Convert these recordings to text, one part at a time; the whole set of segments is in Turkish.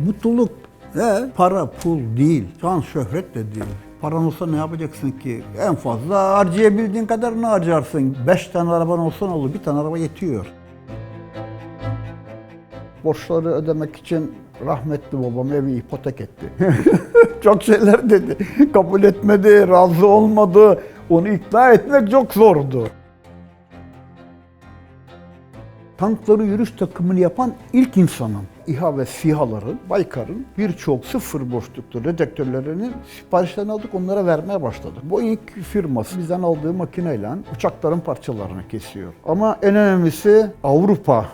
Mutluluk he, para, pul değil. Şan, şöhret de değil. Paran olsa ne yapacaksın ki? En fazla harcayabildiğin kadarını harcarsın. Beş tane araban olsa ne olur? Bir tane araba yetiyor. Borçları ödemek için rahmetli babam evi ipotek etti. çok şeyler dedi. Kabul etmedi, razı olmadı. Onu ikna etmek çok zordu. Tankları yürüyüş takımını yapan ilk insanım. İHA ve SİHA'ların, Baykar'ın birçok sıfır boşluklu dedektörlerinin siparişlerini aldık, onlara vermeye başladık. Boeing firması bizden aldığı makineyle uçakların parçalarını kesiyor. Ama en önemlisi Avrupa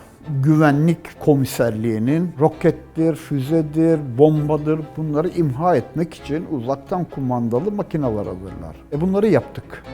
Güvenlik Komiserliği'nin rokettir, füzedir, bombadır bunları imha etmek için uzaktan kumandalı makineler alırlar. E bunları yaptık.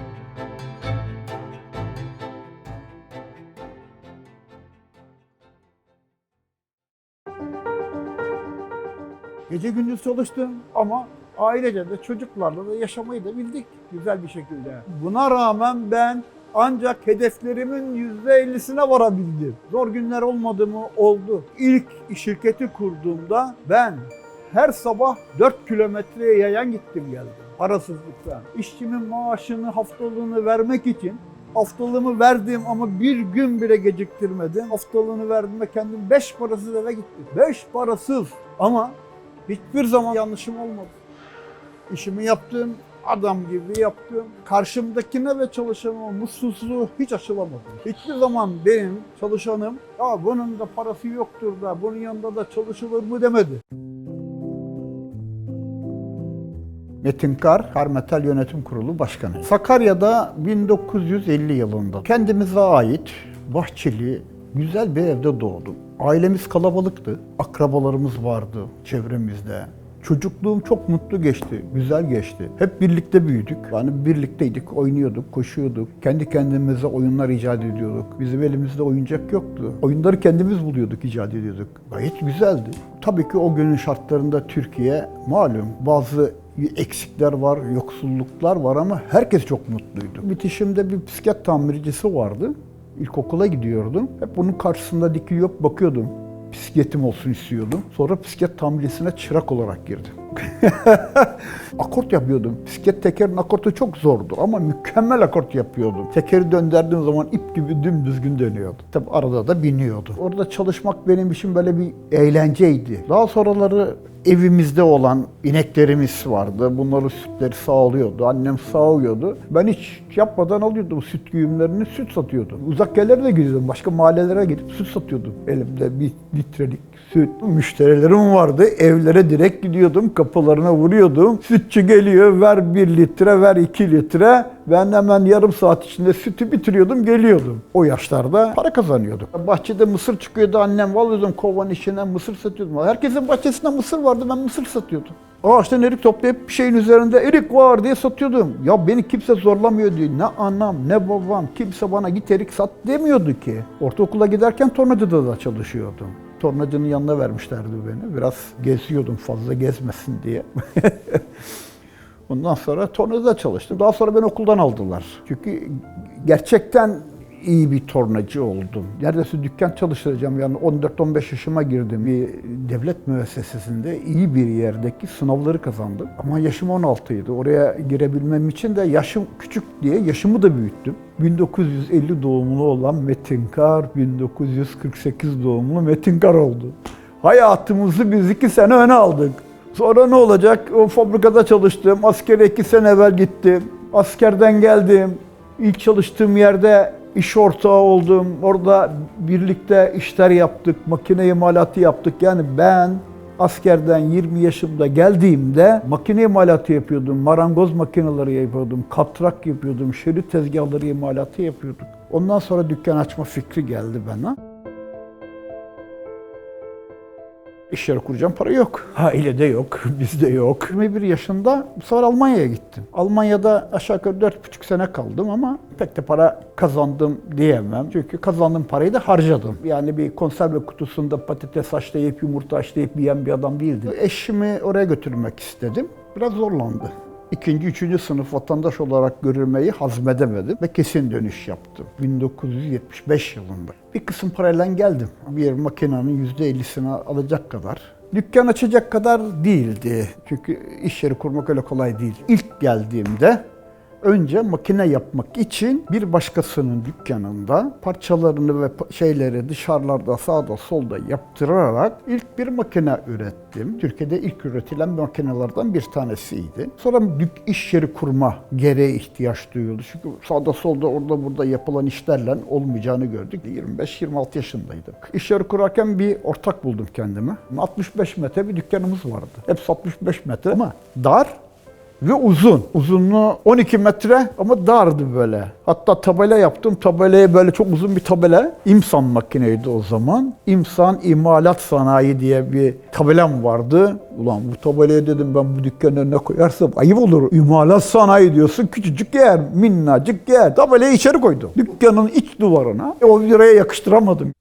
Gece gündüz çalıştım ama ailece de çocuklarla da yaşamayı da bildik güzel bir şekilde. Buna rağmen ben ancak hedeflerimin yüzde ellisine varabildim. Zor günler olmadı mı? Oldu. İlk şirketi kurduğumda ben her sabah 4 kilometreye yayan gittim geldim. Parasızlıktan. İşçimin maaşını, haftalığını vermek için haftalığımı verdim ama bir gün bile geciktirmedim. Haftalığını verdim ve kendim 5 parasız eve gittim. 5 parasız ama hiçbir zaman yanlışım olmadı. İşimi yaptım, adam gibi yaptım. Karşımdakine ve çalışanıma mutsuzluğu hiç aşılamadım. Hiçbir zaman benim çalışanım, ya bunun da parası yoktur da, bunun yanında da çalışılır mı demedi. Metin Kar, Karmetal Yönetim Kurulu Başkanı. Sakarya'da 1950 yılında kendimize ait bahçeli, güzel bir evde doğdum. Ailemiz kalabalıktı, akrabalarımız vardı çevremizde. Çocukluğum çok mutlu geçti, güzel geçti. Hep birlikte büyüdük. Yani birlikteydik, oynuyorduk, koşuyorduk. Kendi kendimize oyunlar icat ediyorduk. Bizim elimizde oyuncak yoktu. Oyunları kendimiz buluyorduk, icat ediyorduk. Gayet güzeldi. Tabii ki o günün şartlarında Türkiye malum bazı eksikler var, yoksulluklar var ama herkes çok mutluydu. Bitişimde bir bisiklet tamircisi vardı. İlkokula gidiyordum. Hep bunun karşısında dikilip bakıyordum. Bisikletim olsun istiyordum. Sonra bisiklet tamircisine çırak olarak girdim. akort yapıyordum. Bisiklet tekerin akortu çok zordu ama mükemmel akort yapıyordum. Tekeri döndürdüğüm zaman ip gibi dümdüzgün dönüyordu. Tabi arada da biniyordu. Orada çalışmak benim için böyle bir eğlenceydi. Daha sonraları evimizde olan ineklerimiz vardı. Bunları sütleri sağlıyordu. Annem sağıyordu. Ben hiç yapmadan alıyordum süt güğümlerini, süt satıyordum. Uzak yerlere de gidiyordum. Başka mahallelere gidip süt satıyordum. Elimde bir litrelik süt. Müşterilerim vardı. Evlere direkt gidiyordum. Kapılarına vuruyordum. Sütçü geliyor. Ver bir litre, ver iki litre. Ben hemen yarım saat içinde sütü bitiriyordum, geliyordum. O yaşlarda para kazanıyordum. Bahçede mısır çıkıyordu annem. Alıyordum kovan içine mısır satıyordum. Herkesin bahçesinde mısır vardı. Ben mısır satıyordum. Ağaçtan erik toplayıp bir şeyin üzerinde erik var diye satıyordum. Ya beni kimse zorlamıyor diyor. Ne anam ne babam kimse bana git erik sat demiyordu ki. Ortaokula giderken tornacıda da çalışıyordum. Tornacının yanına vermişlerdi beni. Biraz geziyordum fazla gezmesin diye. Ondan sonra tornacıda çalıştım. Daha sonra beni okuldan aldılar. Çünkü gerçekten iyi bir tornacı oldum. Neredeyse dükkan çalıştıracağım yani 14-15 yaşıma girdim. Bir devlet müessesesinde iyi bir yerdeki sınavları kazandım. Ama yaşım 16 idi. Oraya girebilmem için de yaşım küçük diye yaşımı da büyüttüm. 1950 doğumlu olan Metin Kar, 1948 doğumlu Metin Kar oldu. Hayatımızı biz iki sene öne aldık. Sonra ne olacak? O fabrikada çalıştım. Askere iki sene evvel gittim. Askerden geldim. İlk çalıştığım yerde iş ortağı oldum. Orada birlikte işler yaptık. Makine imalatı yaptık. Yani ben askerden 20 yaşımda geldiğimde makine imalatı yapıyordum. Marangoz makineleri yapıyordum. Katrak yapıyordum. Şerit tezgahları imalatı yapıyorduk. Ondan sonra dükkan açma fikri geldi bana. İş yeri kuracağım para yok. Ailede yok, bizde yok. 21 yaşında bu sefer Almanya'ya gittim. Almanya'da aşağı yukarı 4,5 sene kaldım ama pek de para kazandım diyemem. Çünkü kazandığım parayı da harcadım. Yani bir konserve kutusunda patates haşlayıp yumurta haşlayıp yiyen bir adam değildim. Eşimi oraya götürmek istedim. Biraz zorlandı. İkinci, üçüncü sınıf vatandaş olarak görülmeyi hazmedemedim ve kesin dönüş yaptım. 1975 yılında. Bir kısım parayla geldim. Bir makinenin %50'sini alacak kadar. Dükkan açacak kadar değildi. Çünkü iş yeri kurmak öyle kolay değil. İlk geldiğimde önce makine yapmak için bir başkasının dükkanında parçalarını ve şeyleri dışarılarda sağda solda yaptırarak ilk bir makine ürettim. Türkiye'de ilk üretilen makinelerden bir tanesiydi. Sonra dük iş yeri kurma gereği ihtiyaç duyuldu. Çünkü sağda solda orada burada yapılan işlerle olmayacağını gördük. 25-26 yaşındaydık. İş yeri kurarken bir ortak buldum kendime. 65 metre bir dükkanımız vardı. Hepsi 65 metre ama dar ve uzun. Uzunluğu 12 metre ama dardı böyle. Hatta tabela yaptım. Tabelaya böyle çok uzun bir tabela. İmsan makineydi o zaman. İmsan İmalat Sanayi diye bir tabelam vardı. Ulan bu tabelaya dedim ben bu dükkanın önüne koyarsam ayıp olur. İmalat Sanayi diyorsun küçücük yer, minnacık yer. Tabelayı içeri koydum. Dükkanın iç duvarına. E, o viraya yakıştıramadım.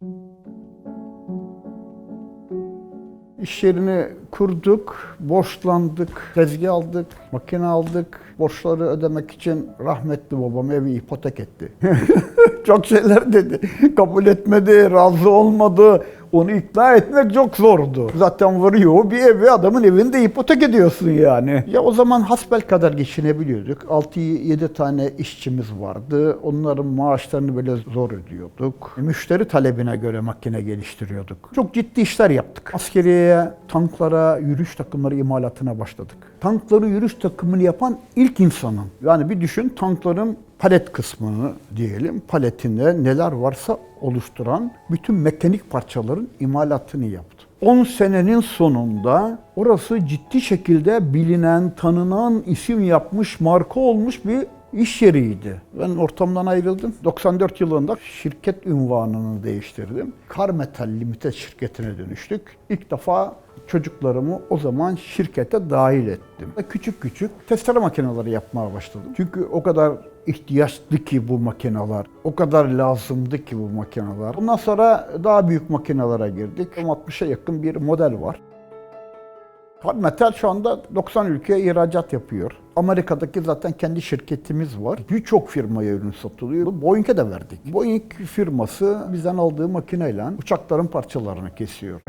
İş yerini kurduk, borçlandık, tezgah aldık, makine aldık. Borçları ödemek için rahmetli babam evi ipotek etti. çok şeyler dedi. Kabul etmedi, razı olmadı. Onu ikna etmek çok zordu. Zaten varıyor bir evi adamın evinde ipotek ediyorsun yani. Ya o zaman hasbel kadar geçinebiliyorduk. 6-7 tane işçimiz vardı. Onların maaşlarını böyle zor ödüyorduk. Müşteri talebine göre makine geliştiriyorduk. Çok ciddi işler yaptık. Askeriyeye, tanklara, yürüyüş takımları imalatına başladık. Tankları yürüyüş takımını yapan ilk insanım. Yani bir düşün tankların palet kısmını diyelim, paletinde neler varsa oluşturan bütün mekanik parçaların imalatını yaptım. 10 senenin sonunda orası ciddi şekilde bilinen, tanınan, isim yapmış, marka olmuş bir iş yeriydi. Ben ortamdan ayrıldım. 94 yılında şirket ünvanını değiştirdim. Karmetal Limited şirketine dönüştük. İlk defa çocuklarımı o zaman şirkete dahil ettim. Küçük küçük testere makineleri yapmaya başladım. Çünkü o kadar ihtiyaçlı ki bu makineler, o kadar lazımdı ki bu makineler. Ondan sonra daha büyük makinelere girdik. 60'a yakın bir model var. Metal şu anda 90 ülkeye ihracat yapıyor. Amerika'daki zaten kendi şirketimiz var. Birçok firmaya ürün satılıyor. Boeing'e de verdik. Boeing firması bizden aldığı makineyle uçakların parçalarını kesiyor.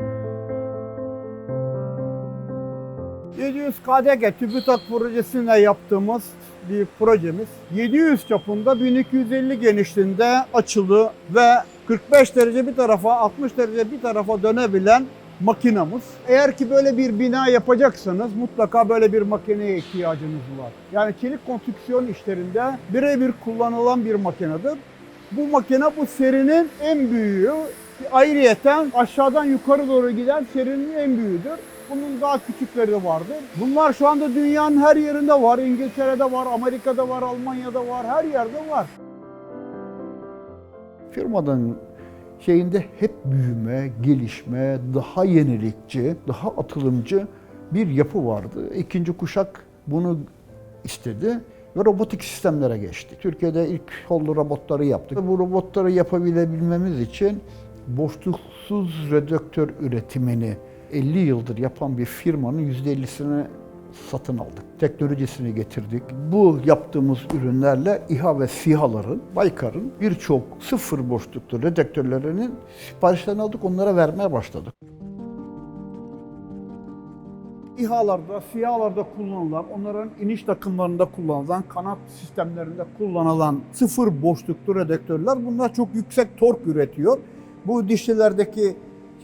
700 KDG TÜBİTAK projesinde yaptığımız bir projemiz. 700 çapında 1250 genişliğinde açılı ve 45 derece bir tarafa 60 derece bir tarafa dönebilen makinamız. Eğer ki böyle bir bina yapacaksanız mutlaka böyle bir makineye ihtiyacınız var. Yani çelik konstrüksiyon işlerinde birebir kullanılan bir makinedir. Bu makine bu serinin en büyüğü. Ayrıyeten aşağıdan yukarı doğru giden serinin en büyüğüdür. Bunun daha küçükleri de vardır. Bunlar şu anda dünyanın her yerinde var. İngiltere'de var, Amerika'da var, Almanya'da var, her yerde var. Firmadan şeyinde hep büyüme, gelişme, daha yenilikçi, daha atılımcı bir yapı vardı. İkinci kuşak bunu istedi ve robotik sistemlere geçti. Türkiye'de ilk kollu robotları yaptık. Bu robotları yapabilebilmemiz için boşluksuz redüktör üretimini 50 yıldır yapan bir firmanın %50'sini satın aldık. Teknolojisini getirdik. Bu yaptığımız ürünlerle İHA ve SİHA'ların, Baykar'ın birçok sıfır boşluklu redüktörlerinin siparişlerini aldık, onlara vermeye başladık. İHA'larda, SİHA'larda kullanılan, onların iniş takımlarında kullanılan, kanat sistemlerinde kullanılan sıfır boşluklu redüktörler bunlar çok yüksek tork üretiyor. Bu dişlilerdeki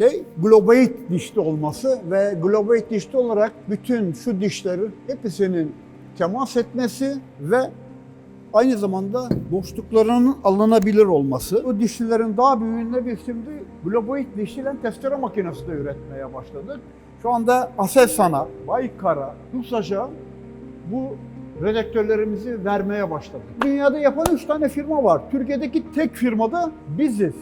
şey globate dişli olması ve globate dişli olarak bütün şu dişlerin hepsinin temas etmesi ve aynı zamanda boşluklarının alınabilir olması. Bu dişlilerin daha büyüğünde biz şimdi globate dişlilen testere makinesi de üretmeye başladık. Şu anda Aselsan'a, Baykar'a, TUSAŞ'a bu redektörlerimizi vermeye başladık. Dünyada yapan 3 tane firma var. Türkiye'deki tek firma da biziz.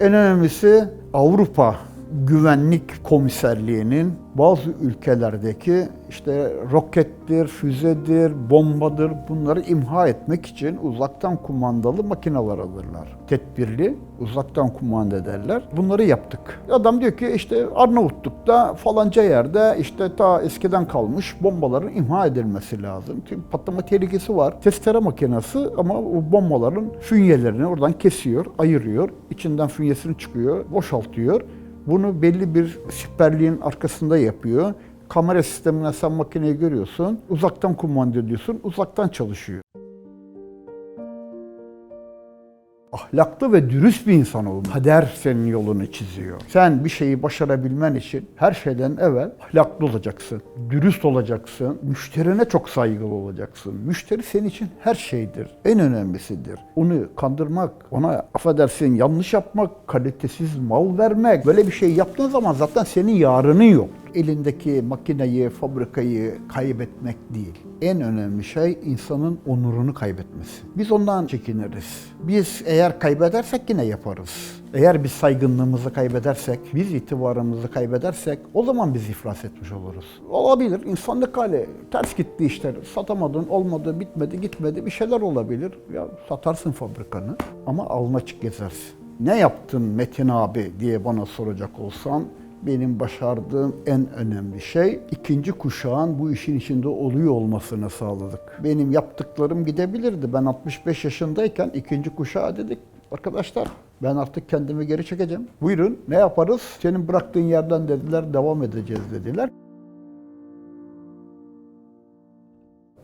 En önemlisi Avrupa güvenlik komiserliğinin bazı ülkelerdeki işte rokettir, füzedir, bombadır bunları imha etmek için uzaktan kumandalı makineler alırlar. Tedbirli uzaktan kumanda ederler. Bunları yaptık. Adam diyor ki işte Arnavutluk'ta falanca yerde işte ta eskiden kalmış bombaların imha edilmesi lazım. Çünkü patlama tehlikesi var. Testere makinesi ama o bombaların fünyelerini oradan kesiyor, ayırıyor. İçinden fünyesini çıkıyor, boşaltıyor. Bunu belli bir siperliğin arkasında yapıyor. Kamera sistemine sen makineyi görüyorsun, uzaktan kumanda ediyorsun, uzaktan çalışıyor. Ahlaklı ve dürüst bir insan olun. Kader senin yolunu çiziyor. Sen bir şeyi başarabilmen için her şeyden evvel ahlaklı olacaksın, dürüst olacaksın, müşterine çok saygılı olacaksın. Müşteri senin için her şeydir, en önemlisidir. Onu kandırmak, ona affedersin yanlış yapmak, kalitesiz mal vermek, böyle bir şey yaptığın zaman zaten senin yarının yok elindeki makineyi, fabrikayı kaybetmek değil. En önemli şey insanın onurunu kaybetmesi. Biz ondan çekiniriz. Biz eğer kaybedersek yine yaparız. Eğer biz saygınlığımızı kaybedersek, biz itibarımızı kaybedersek o zaman biz iflas etmiş oluruz. Olabilir. insanlık hali. Ters gitti işler. Satamadın, olmadı, bitmedi, gitmedi. Bir şeyler olabilir. Ya satarsın fabrikanı ama alnına açık gezersin. Ne yaptın Metin abi diye bana soracak olsan benim başardığım en önemli şey ikinci kuşağın bu işin içinde oluyor olmasını sağladık. Benim yaptıklarım gidebilirdi. Ben 65 yaşındayken ikinci kuşağa dedik arkadaşlar ben artık kendimi geri çekeceğim. Buyurun ne yaparız? Senin bıraktığın yerden dediler devam edeceğiz dediler.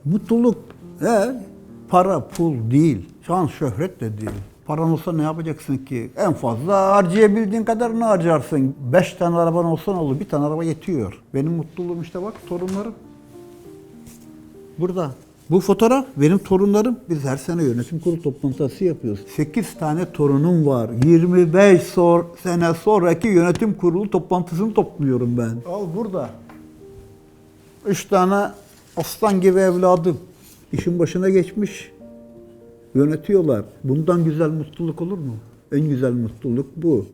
Mutluluk he, para, pul değil. Şan, şöhret de değil. Paran olsa ne yapacaksın ki? En fazla harcayabildiğin kadarını harcarsın. Beş tane araban olsa ne olur? Bir tane araba yetiyor. Benim mutluluğum işte bak torunlarım. Burada. Bu fotoğraf benim torunlarım. Biz her sene yönetim kurulu toplantısı yapıyoruz. 8 tane torunum var. 25 sor, sene sonraki yönetim kurulu toplantısını topluyorum ben. Al burada. Üç tane aslan gibi evladım. İşin başına geçmiş. Yönetiyorlar. Bundan güzel mutluluk olur mu? En güzel mutluluk bu.